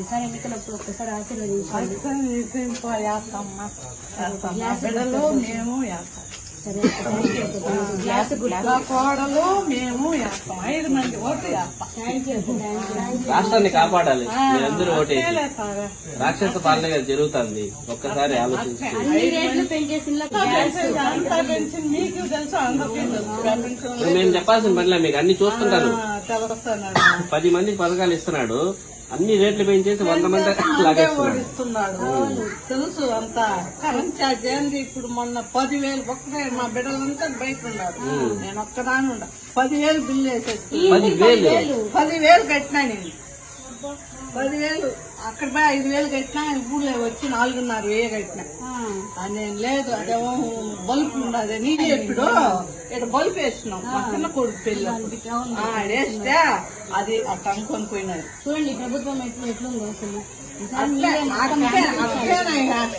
ఈసారి ఎన్నికలప్పుడు ఒక్కసారి మేము వేస్తాం. యూ రాష్ట్రాన్ని కాపాడాలి. మీరందరూ ఓటేసి రాక్షస పాలన కదా జరుగుతుంది. ఒక్కసారి ఆలోచించి. ఇప్పుడు మేము చెప్పాల్సిన పనిలే మీకు అన్ని చూస్తుంటారు. పది మందికి పథకాలు ఇస్తున్నాడు. అన్ని రేట్లు పెంచేసి వంద మంది లాగేస్తున్నాడు తెలుసు అంతా. కరెంట్ ఛార్జ్ ఏంది? ఇప్పుడు మొన్న పదివేలు ఒక్కటే మా బిడ్డలంతా బయట ఉన్నారు నేను ఒక్కదాని ఉండ. పదివేలు బిల్లు వేసేసి పది వేలు పదివేలు. కట్టినా నేను. పదివేలు. అక్కడ పోయి ఐదు వేలు కట్టినా ఇప్పుడు వచ్చి నాలుగున్నర వేలు కట్టినా. అది నేను లేదు. అదేమో బల్బ్ ఉండదు నీది ఎప్పుడు? ఇక్కడ బల్బ్ వేసినాం మా చిన్న కొడుకు పెళ్ళి వేస్తే అది అట్ట అనుకొని పోయినది చూడండి ప్రభుత్వం ఎట్లు ఎట్లుందో అసలు?